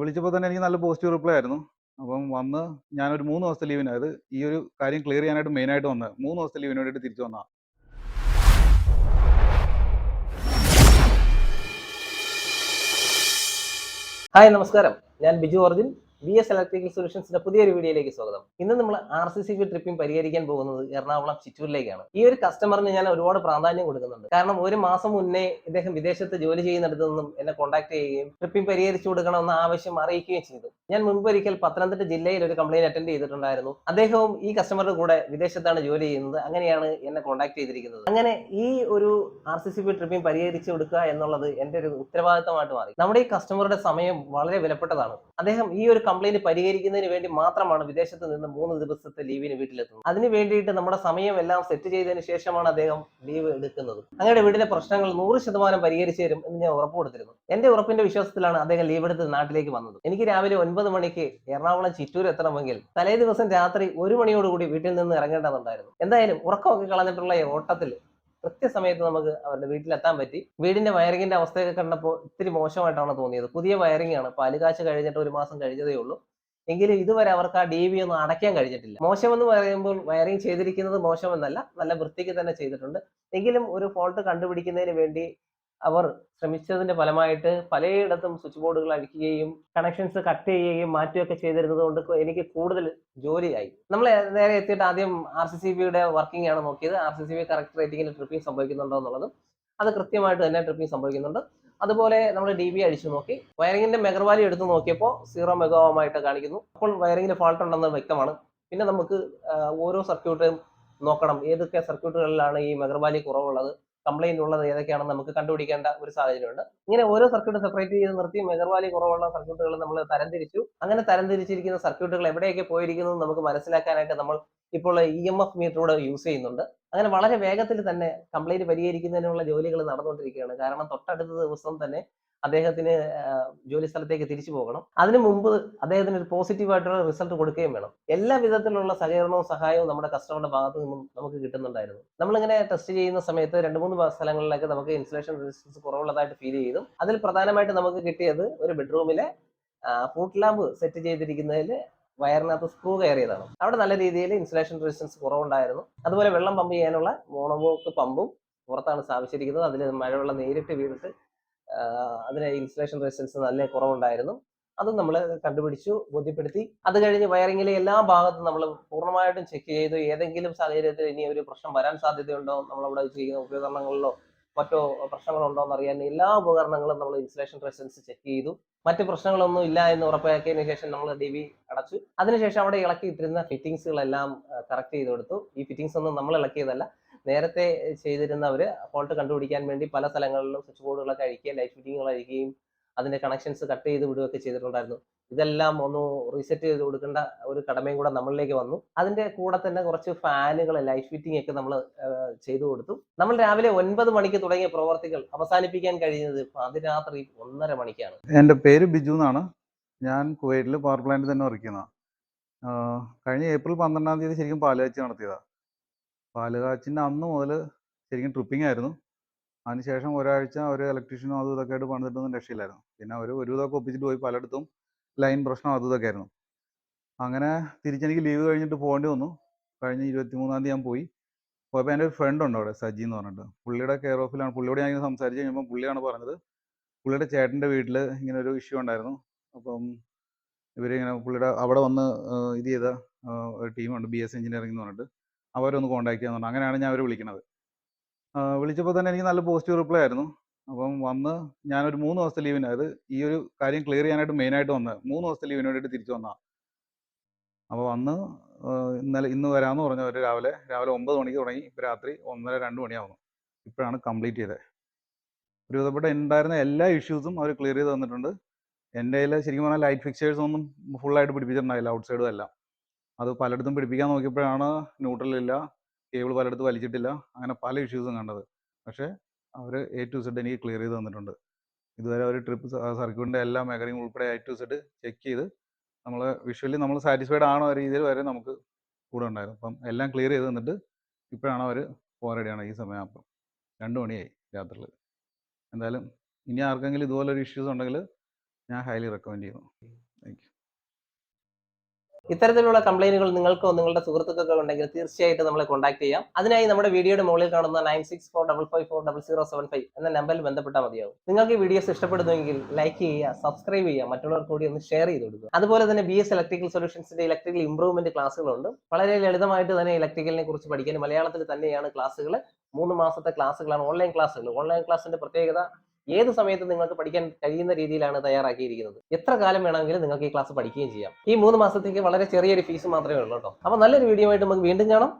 വിളിച്ചപ്പോൾ തന്നെ എനിക്ക് നല്ല പോസിറ്റീവ് റിപ്ലൈ ആയിരുന്നു. അപ്പം വന്ന് ഞാനൊരു മൂന്ന് ദിവസത്തെ ലീവിന് അതായത് ഈ ഒരു കാര്യം ക്ലിയർ ചെയ്യാനായിട്ട് മെയിനായിട്ട് വന്നത്. മൂന്ന് ദിവസത്തെ ലീവിന് വേണ്ടിയിട്ട് തിരിച്ചു വന്നാ ഹായ് നമസ്കാരം. ഞാൻ Biju Arjun. V S electrical സൊല്യൂഷൻസിന്റെ പുതിയൊരു വീഡിയോയിലേക്ക് സ്വാഗതം. ഇന്ന് നമ്മൾ R C C B tripping പരിഹരിക്കാൻ പോകുന്നത് എറണാകുളം ചിറ്റൂരിലേക്കാണ്. ഈ ഒരു കസ്റ്റമറിന് ഞാൻ ഒരുപാട് പ്രാധാന്യം കൊടുക്കുന്നുണ്ട്. കാരണം ഒരു മാസം മുന്നേ ഇദ്ദേഹം വിദേശത്ത് ജോലി ചെയ്യുന്നിടത്തു നിന്നും എന്നെ കോൺടാക്ട് ചെയ്യുകയും ട്രിപ്പിംഗ് പരിഹരിച്ചു കൊടുക്കണമെന്ന ആവശ്യം അറിയിക്കുകയും ചെയ്തു. ഞാൻ മുൻപ് ഒരിക്കൽ പത്തനംതിട്ട ജില്ലയിൽ ഒരു കംപ്ലൈന്റ് അറ്റൻഡ് ചെയ്തിട്ടുണ്ടായിരുന്നു. അദ്ദേഹവും ഈ കസ്റ്റമറുടെ കൂടെ വിദേശത്താണ് ജോലി ചെയ്യുന്നത്. അങ്ങനെയാണ് എന്നെ കോൺടാക്ട് ചെയ്തിരിക്കുന്നത്. അങ്ങനെ ഈ ഒരു R C C B tripping പരിഹരിച്ചു കൊടുക്കുക എന്നുള്ളത് എന്റെ ഒരു ഉത്തരവാദിത്തമായിട്ട് മാറി. നമ്മുടെ ഈ കസ്റ്റമറുടെ സമയം വളരെ വിലപ്പെട്ടതാണ്. അദ്ദേഹം ഈ ഒരു കംപ്ലൈന്റ് പരിഹരിക്കുന്നതിന് വേണ്ടി മാത്രമാണ് വിദേശത്ത് നിന്ന് മൂന്ന് ദിവസത്തെ ലീവിന് വീട്ടിലെത്തുന്നത്. അതിന് വേണ്ടിയിട്ട് നമ്മുടെ സമയം എല്ലാം സെറ്റ് ചെയ്തതിന് ശേഷമാണ് അദ്ദേഹം ലീവ് എടുക്കുന്നത്. അങ്ങയുടെ വീടിന്റെ പ്രശ്നങ്ങൾ നൂറ് ശതമാനം പരിഹരിച്ചു തരും എന്ന് ഞാൻ ഉറപ്പ് കൊടുത്തിരുന്നു. എന്റെ ഉറപ്പിന്റെ വിശ്വാസത്തിലാണ് അദ്ദേഹം ലീവ് എടുത്ത് നാട്ടിലേക്ക് വന്നത്. എനിക്ക് രാവിലെ ഒൻപത് മണിക്ക് എറണാകുളം ചിറ്റൂർ എത്തണമെങ്കിൽ തലേ ദിവസം രാത്രി ഒരു മണിയോടുകൂടി വീട്ടിൽ നിന്ന് ഇറങ്ങേണ്ടതുണ്ടായിരുന്നു. എന്തായാലും ഉറക്കമൊക്കെ കളഞ്ഞിട്ടുള്ള ഈ ഓട്ടത്തിൽ കൃത്യസമയത്ത് നമുക്ക് അവരുടെ വീട്ടിലെത്താൻ പറ്റി. വീടിന്റെ വയറിങ്ങിന്റെ അവസ്ഥയൊക്കെ കണ്ടപ്പോൾ ഇത്തിരി മോശമായിട്ടാണ് തോന്നിയത്. പുതിയ വയറിംഗ് ആണ്. പാലുകാശ് കഴിഞ്ഞിട്ട് ഒരു മാസം കഴിഞ്ഞതേ ഉള്ളൂ. എങ്കിലും ഇതുവരെ അവർക്ക് ആ ഡി ബി ഒന്നും അടയ്ക്കാൻ കഴിഞ്ഞിട്ടില്ല. മോശമെന്ന് പറയുമ്പോൾ വയറിംഗ് ചെയ്തിരിക്കുന്നത് മോശമെന്നല്ല. നല്ല വൃത്തിക്ക് തന്നെ ചെയ്തിട്ടുണ്ട്. എങ്കിലും ഒരു ഫോൾട്ട് കണ്ടുപിടിക്കുന്നതിന് വേണ്ടി അവർ ശ്രമിച്ചതിന്റെ ഫലമായിട്ട് പലയിടത്തും സ്വിച്ച് ബോർഡുകൾ അഴിക്കുകയും കണക്ഷൻസ് കട്ട് ചെയ്യുകയും മാറ്റുകയൊക്കെ ചെയ്തിരുന്നത് കൊണ്ട് എനിക്ക് കൂടുതൽ ജോലിയായി. നമ്മൾ നേരെ എത്തിയിട്ട് ആദ്യം ആർ സി സി ബിയുടെ വർക്കിംഗ് ആണ് നോക്കിയത്. R C C B correct റേറ്റിംഗിൽ tripping സംഭവിക്കുന്നുണ്ടോ എന്നുള്ളതും അത് കൃത്യമായിട്ട് തന്നെ ട്രിപ്പിംഗ് സംഭവിക്കുന്നുണ്ട്. അതുപോലെ നമ്മൾ ഡി ബി അടിച്ചു നോക്കി. വയറിംഗിന്റെ മെഗർവാലി എടുത്ത് നോക്കിയപ്പോൾ സീറോ മെഗാവുമായിട്ട് കാണിക്കുന്നു. അപ്പോൾ വയറിംഗിൽ ഫാൾട്ട് ഉണ്ടെന്ന് വ്യക്തമാണ്. പിന്നെ നമുക്ക് ഓരോ സർക്യൂട്ടും നോക്കണം. ഏതൊക്കെ സർക്യൂട്ടുകളിലാണ് ഈ മെഗർവാലി കുറവുള്ളത്? കംപ്ലൈന്റ് ഉള്ളത് ഏതൊക്കെയാണെന്ന് നമുക്ക് കണ്ടുപിടിക്കേണ്ട ഒരു സാഹചര്യമുണ്ട്. ഇങ്ങനെ ഓരോ സർക്യൂട്ട് സെപ്പറേറ്റ് ചെയ്ത് നിർത്തി മെഗർവാലി കുറവുള്ള സർക്യൂട്ടുകൾ നമ്മൾ തരംതിരിച്ചു. അങ്ങനെ തരംതിരിച്ചിരിക്കുന്ന സർക്യൂട്ടുകൾ എവിടെയൊക്കെ പോയിരിക്കുന്നു നമുക്ക് മനസ്സിലാക്കാനായിട്ട് നമ്മൾ ഇപ്പോൾ ഇ എം എഫ് മീറ്ററോട് യൂസ് ചെയ്യുന്നുണ്ട്. അങ്ങനെ വളരെ വേഗത്തിൽ തന്നെ കംപ്ലൈന്റ് പരിഹരിക്കുന്നതിനുള്ള ജോലികൾ നടന്നുകൊണ്ടിരിക്കുകയാണ്. കാരണം തൊട്ടടുത്ത ദിവസം തന്നെ അദ്ദേഹത്തിന് ജോലി സ്ഥലത്തേക്ക് തിരിച്ചു പോകണം. അതിനു മുമ്പ് അദ്ദേഹത്തിന് ഒരു പോസിറ്റീവ് ആയിട്ടുള്ള റിസൾട്ട് കൊടുക്കുകയും വേണം. എല്ലാ വിധത്തിലുള്ള സഹകരണവും സഹായവും നമ്മുടെ കസ്റ്റമറുടെ ഭാഗത്തു നിന്നും നമുക്ക് കിട്ടുന്നുണ്ടായിരുന്നു. നമ്മളിങ്ങനെ ടെസ്റ്റ് ചെയ്യുന്ന സമയത്ത് രണ്ട് മൂന്ന് സ്ഥലങ്ങളിലൊക്കെ നമുക്ക് ഇൻസുലേഷൻ റെസിസ്റ്റൻസ് കുറവുള്ളതായിട്ട് ഫീൽ ചെയ്തു. അതിൽ പ്രധാനമായിട്ട് നമുക്ക് കിട്ടിയത് ഒരു ബെഡ്റൂമിലെ ഫുഡ് ലാമ്പ് സെറ്റ് ചെയ്തിരിക്കുന്നതിൽ വയറിനകത്ത് സ്ക്രൂ കയറിയതാണ്. അവിടെ നല്ല രീതിയിൽ ഇൻസുലേഷൻ റെസിസ്റ്റൻസ് കുറവുണ്ടായിരുന്നു. അതുപോലെ വെള്ളം പമ്പ് ചെയ്യാനുള്ള മോണോബോക്ക് പമ്പും പുറത്താണ് സ്ഥാപിച്ചിരിക്കുന്നത്. അതിൽ മഴവെള്ളം നേരിട്ട് വീണിട്ട് അതിന് ഇൻസുലേഷൻ റെസിസ്റ്റൻസ് നല്ല കുറവുണ്ടായിരുന്നു. അതും നമ്മൾ കണ്ടുപിടിച്ചു ബോധ്യപ്പെടുത്തി. അത് കഴിഞ്ഞ് വയറിങ്ങിലെ എല്ലാ ഭാഗത്തും നമ്മൾ പൂർണമായിട്ടും ചെക്ക് ചെയ്തു. ഏതെങ്കിലും സാഹചര്യത്തിൽ ഇനി ഒരു പ്രശ്നം വരാൻ സാധ്യതയുണ്ടോ? നമ്മളവിടെ ചെയ്യുന്ന ഉപകരണങ്ങളിലോ മറ്റോ പ്രശ്നങ്ങളുണ്ടോ എന്ന് അറിയാൻ എല്ലാ ഉപകരണങ്ങളും നമ്മൾ ഇൻസുലേഷൻ റെസിസ്റ്റൻസ് ചെക്ക് ചെയ്തു. മറ്റ് പ്രശ്നങ്ങളൊന്നും ഇല്ല എന്ന് ഉറപ്പാക്കിയതിനു ശേഷം നമ്മൾ ഡി വി അടച്ചു. അതിനുശേഷം അവിടെ ഇളക്കിയിട്ടിരുന്ന ഫിറ്റിങ്സുകളെല്ലാം കറക്റ്റ് ചെയ്ത് കൊടുത്തു ഈ ഫിറ്റിങ്സ് ഒന്നും നമ്മൾ ഇളക്കിയതല്ല. നേരത്തെ ചെയ്തിരുന്നവർ ഫോൾട്ട് കണ്ടുപിടിക്കാൻ വേണ്ടി പല സ്ഥലങ്ങളിലും സ്വിച്ച് ബോർഡുകളൊക്കെ അഴിക്കുകയും ലൈറ്റ് ഫിറ്റിങ്ങുകൾ അഴിക്കുകയും അതിന്റെ കണക്ഷൻസ് കട്ട് ചെയ്ത് വിടുകയൊക്കെ ചെയ്തിട്ടുണ്ടായിരുന്നു. ഇതെല്ലാം ഒന്ന് റീസെറ്റ് ചെയ്ത് കൊടുക്കേണ്ട ഒരു കടമയും കൂടെ നമ്മളിലേക്ക് വന്നു. അതിന്റെ കൂടെ തന്നെ കുറച്ച് ഫാനുകൾ ലൈറ്റ് ഫിറ്റിംഗ് ഒക്കെ നമ്മൾ ചെയ്തു കൊടുത്തു. നമ്മൾ രാവിലെ ഒൻപത് മണിക്ക് തുടങ്ങിയ പ്രവർത്തികൾ അവസാനിപ്പിക്കാൻ കഴിയുന്നത് അതിരാത്രി ഒന്നര മണിക്കാണ്. എന്റെ പേര് ബിജു എന്നാണ്. ഞാൻ കുവൈറ്റിൽ പവർ പ്ലാന്റിൽ തന്നെ വർക്ക് ചെയ്യുന്നതാണ് കഴിഞ്ഞ ഏപ്രിൽ പന്ത്രണ്ടാം തീയതി ശരിക്കും പാലുകാച്ചി നടത്തിയതാണ് പാലുകാച്ചിന്റെ അന്ന് മുതൽ ശരിക്കും ട്രിപ്പിംഗ് ആയിരുന്നു. അതിനുശേഷം ഒരാഴ്ച ഒരു ഇലക്ട്രീഷ്യനും അതും ഇതൊക്കെ ആയിട്ട് പണിതിട്ടൊന്നും രക്ഷയില്ലായിരുന്നു. പിന്നെ അവർ ഒരു ഇതൊക്കെ ഒപ്പിച്ചിട്ട് പോയി പലയിടത്തും ലൈൻ പ്രശ്നം അതും ഇതൊക്കെ ആയിരുന്നു. അങ്ങനെ തിരിച്ചെനിക്ക് ലീവ് കഴിഞ്ഞിട്ട് പോകേണ്ടി വന്നു. കഴിഞ്ഞ ഇരുപത്തി മൂന്നാം തീയതി ഞാൻ പോയി. പോയപ്പോൾ എന്റെ ഒരു ഫ്രണ്ട് ഉണ്ട് അവിടെ സജി എന്ന് പറഞ്ഞിട്ട്. പുള്ളിയുടെ കെയർ ഓഫിലാണ് പുള്ളിയോട് ഞാൻ ഇങ്ങനെ സംസാരിച്ച് കഴിയുമ്പോൾ പുള്ളിയാണ് പറഞ്ഞത് പുള്ളിയുടെ ചേട്ടന്റെ വീട്ടിൽ ഇങ്ങനെ ഒരു ഇഷ്യൂ ഉണ്ടായിരുന്നു. അപ്പം ഇവരിങ്ങനെ പുള്ളിയുടെ അവിടെ വന്ന് ഇത് ചെയ്ത ടീമുണ്ട് ബി എസ് എഞ്ചിനീയറിംഗ് എന്ന് പറഞ്ഞിട്ട്. അവരൊന്ന് കോൺടാക്ട് ചെയ്യാന്ന് പറഞ്ഞു അങ്ങനെയാണ് ഞാൻ അവരെ വിളിക്കുന്നത്. വിളിച്ചപ്പോൾ തന്നെ എനിക്ക് നല്ല പോസിറ്റീവ് റിപ്ലൈ ആയിരുന്നു. അപ്പം വന്ന് ഞാനൊരു മൂന്ന് ദിവസത്തെ ലീവിന് അതായത് ഈ ഒരു കാര്യം ക്ലിയർ ചെയ്യാനായിട്ട് മെയിനായിട്ട് വന്നത് മൂന്ന് ദിവസത്തെ ലീവിന് വേണ്ടിയിട്ട് തിരിച്ചു വന്നതാണ് അപ്പോൾ വന്ന് ഇന്നലെ ഇന്ന് വരാമെന്ന് പറഞ്ഞവർ രാവിലെ രാവിലെ ഒമ്പത് മണിക്ക് തുടങ്ങി. രാത്രി ഒന്നര രണ്ട് മണിയാവുന്നു. ഇപ്പോഴാണ് കംപ്ലീറ്റ് ചെയ്തത്. ഒരു വിധപ്പെട്ട ഉണ്ടായിരുന്ന എല്ലാ ഇഷ്യൂസും അവർ ക്ലിയർ ചെയ്ത് തന്നിട്ടുണ്ട്. എന്റെ കയ്യിൽ ശരിക്കും പറഞ്ഞാൽ ലൈറ്റ് ഫിക്സേഴ്സ് ഒന്നും ഫുള്ളായിട്ട് പിടിപ്പിച്ചിട്ടുണ്ടായില്ല ഔട്ട് സൈഡും എല്ലാം. അത് പലയിടത്തും പിടിപ്പിക്കാൻ നോക്കിയപ്പോഴാണ് ന്യൂട്രലില്ല കേബിൾ പലയിടത്ത് വലിച്ചിട്ടില്ല അങ്ങനെ പല ഇഷ്യൂസും കണ്ടത്. പക്ഷേ അവർ എ ടു സെഡ് എനിക്ക് ക്ലിയർ ചെയ്ത് തന്നിട്ടുണ്ട്. ഇതുവരെ അവർ ട്രിപ്പ് സർക്യൂട്ടിന്റെ എല്ലാ മേഖലയും ഉൾപ്പെടെ എ ടു സെഡ് ചെക്ക് ചെയ്ത് നമ്മൾ വിഷ്വലി നമ്മൾ സാറ്റിസ്ഫൈഡ് ആണോ രീതിയിൽ വരെ നമുക്ക് കൂടെ ഉണ്ടായിരുന്നു. അപ്പം എല്ലാം ക്ലിയർ ചെയ്ത് തന്നിട്ട് ഇപ്പോഴാണ് അവർ പോരടിയാണ് ഈ സമയം അപ്പം. രണ്ട് മണിയായി രാത്രിയിൽ. എന്തായാലും ഇനി ആർക്കെങ്കിലും ഇതുപോലൊരു ഇഷ്യൂസ് ഉണ്ടെങ്കിൽ ഞാൻ ഹൈലി റെക്കമെൻഡ് ചെയ്യുന്നു. ഇത്തരത്തിലുള്ള കംപ്ലൈന്റുകൾ നിങ്ങൾക്കോ നിങ്ങളുടെ സുഹൃത്തുക്കൾക്കോ ഉണ്ടെങ്കിൽ തീർച്ചയായിട്ടും നമ്മളെ കോൺടാക്ട് ചെയ്യാം. അതിനായി നമ്മുടെ വീഡിയോയുടെ മുകളിൽ കാണുന്ന nine six four double five four double zero seven five എന്ന നമ്പറിൽ ബന്ധപ്പെട്ടാൽ മതിയാവും. നിങ്ങൾക്ക് ഈ വീഡിയോസ് ഇഷ്ടപ്പെടുന്നുവെങ്കിൽ ലൈക്ക് ചെയ്യുക സബ്സ്ക്രൈബ് ചെയ്യുക മറ്റുള്ളവർ കൂടി ഒന്ന് ഷെയർ ചെയ്ത് കൊടുക്കുക. അതുപോലെ തന്നെ ബി എസ് ഇലക്ട്രിക്കൽ സൊല്യൂഷൻസിന്റെ ഇലക്ട്രിക്കൽ ഇംപ്രൂവ്മെന്റ് ക്ലാസ്സുകളുണ്ട് വളരെ ലളിതമായിട്ട് തന്നെ ഇലക്ട്രിക്കലിനെ കുറിച്ച് പഠിക്കാൻ മലയാളത്തിൽ തന്നെയാണ് ക്ലാസ്സുകൾ മൂന്ന് മാസത്തെ ക്ലാസ്സുകളാണ് ഓൺലൈൻ ക്ലാസ്സുകൾ ഓൺലൈൻ ക്ലാസ്സിന്റെ പ്രത്യേകത ഏത് സമയത്ത് നിങ്ങൾക്ക് പഠിക്കാൻ കഴിയുന്ന രീതിയിലാണ് തയ്യാറാക്കിയിരിക്കുന്നത്? എത്ര കാലം വേണമെങ്കിലും നിങ്ങൾക്ക് ഈ ക്ലാസ് പഠിക്കുകയും ചെയ്യാം. ഈ മൂന്ന് മാസത്തേക്ക് വളരെ ചെറിയൊരു ഫീസ് മാത്രമേ ഉള്ളൂ കേട്ടോ. അപ്പൊ നല്ലൊരു വീഡിയോ ആയിട്ട് നമുക്ക് വീണ്ടും കാണാം.